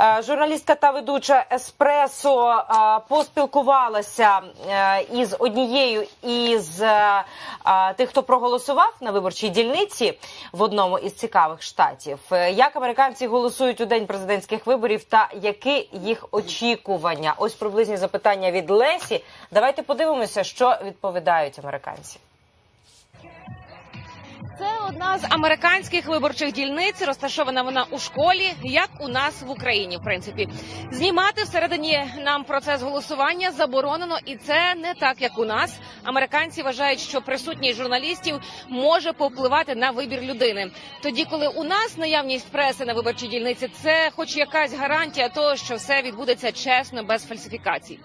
Е, Журналістка та ведуча Еспресо е, поспілкувалася е, із однією із тих, хто проголосував на виборчій дільниці в одному із цікавих штатів. Як американці голосують у день президентських виборів та які їх очікування? Ось приблизні запитання від Лесі. Давайте подивимося, що відповідають американці. Це одна з американських виборчих дільниць. Розташована вона у школі, як у нас в Україні. В принципі, знімати всередині нам процес голосування заборонено, і це не так, як у нас. Американці вважають, що присутність журналістів може повпливати на вибір людини. Тоді, коли у нас наявність преси на виборчій дільниці, це хоч якась гарантія того, що все відбудеться чесно, без фальсифікацій.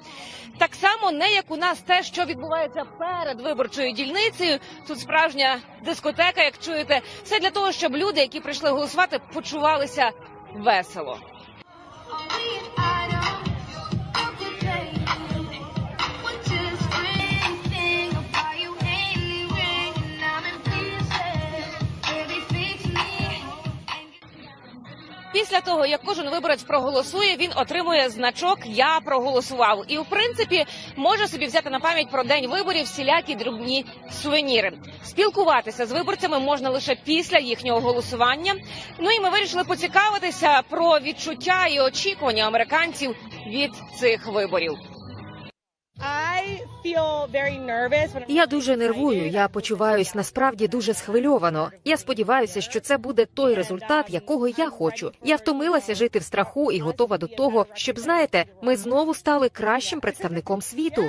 Так само не як у нас те, що відбувається перед виборчою дільницею. Тут справжня дискотека, як чуєте, все для того, щоб люди, які прийшли голосувати, почувалися весело. Після того, як кожен виборець проголосує, він отримує значок Я проголосував. І в принципі може собі взяти на пам'ять про день виборів всілякі дрібні сувеніри. Спілкуватися з виборцями можна лише після їхнього голосування. Ну і ми вирішили поцікавитися про відчуття і очікування американців від цих виборів. Я дуже нервую. Я почуваюсь насправді дуже схвильовано. Я сподіваюся, що це буде той результат, якого я хочу. Я втомилася жити в страху і готова до того, щоб знаєте, ми знову стали кращим представником світу.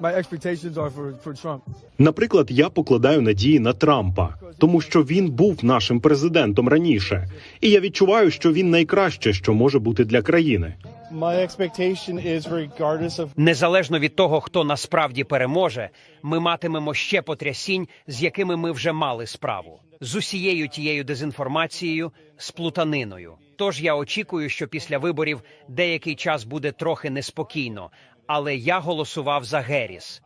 my expectations are for, for Trump. Наприклад, я покладаю надії на Трампа, тому що він був нашим президентом раніше, і я відчуваю, що він найкраще, що може бути для країни. My expectation is Незалежно від того, хто насправді переможе, ми матимемо ще потрясінь, з якими ми вже мали справу, з усією тією дезінформацією, з плутаниною. Тож я очікую, що після виборів деякий час буде трохи неспокійно, але я голосував за Геріс.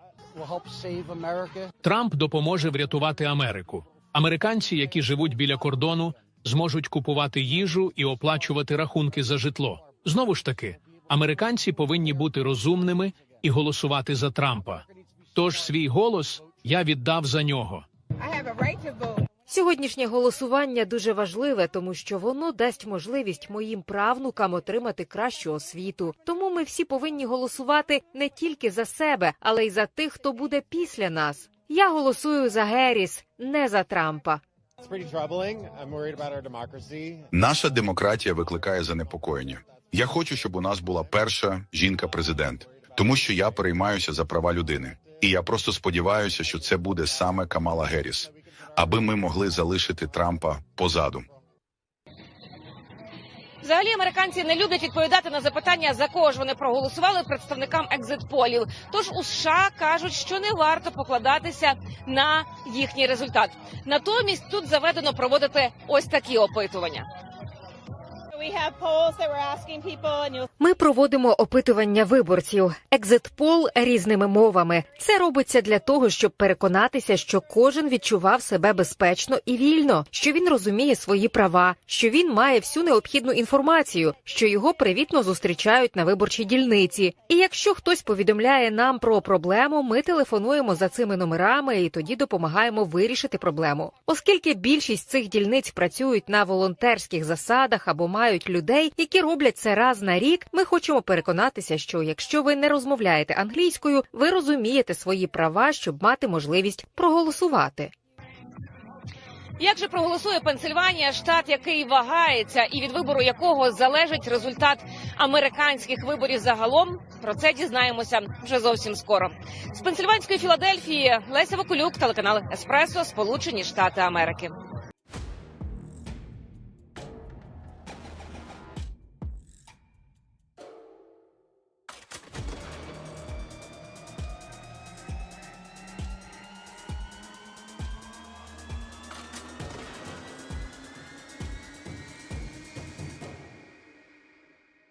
Трамп допоможе врятувати Америку. Американці, які живуть біля кордону, зможуть купувати їжу і оплачувати рахунки за житло. Знову ж таки, американці повинні бути розумними і голосувати за Трампа. Тож свій голос я віддав за нього. Сьогоднішнє голосування дуже важливе, тому що воно дасть можливість моїм правнукам отримати кращу освіту. Тому ми всі повинні голосувати не тільки за себе, але й за тих, хто буде після нас. Я голосую за Геріс, не за Трампа. Наша демократія викликає занепокоєння. Я хочу, щоб у нас була перша жінка-президент, тому що я переймаюся за права людини. І я просто сподіваюся, що це буде саме Камала Геріс, аби ми могли залишити Трампа позаду. Взагалі американці не люблять відповідати на запитання, за кого ж вони проголосували представникам екзит-полів. Тож у США кажуть, що не варто покладатися на їхній результат. Натомість тут заведено проводити ось такі опитування. We have polls that we're asking people, and you'll Ми проводимо опитування виборців, екзит-пол різними мовами. Це робиться для того, щоб переконатися, що кожен відчував себе безпечно і вільно, що він розуміє свої права, що він має всю необхідну інформацію, що його привітно зустрічають на виборчій дільниці. І якщо хтось повідомляє нам про проблему, ми телефонуємо за цими номерами і тоді допомагаємо вирішити проблему. Оскільки більшість цих дільниць працюють на волонтерських засадах або мають людей, які роблять це раз на рік, ми хочемо переконатися, що якщо ви не розмовляєте англійською, ви розумієте свої права, щоб мати можливість проголосувати. Як же проголосує Пенсильванія, штат, який вагається, і від вибору якого залежить результат американських виборів загалом? Про це дізнаємося вже зовсім скоро. З Пенсильванської Філадельфії Леся Вакулюк, телеканал Еспресо, Сполучені Штати Америки.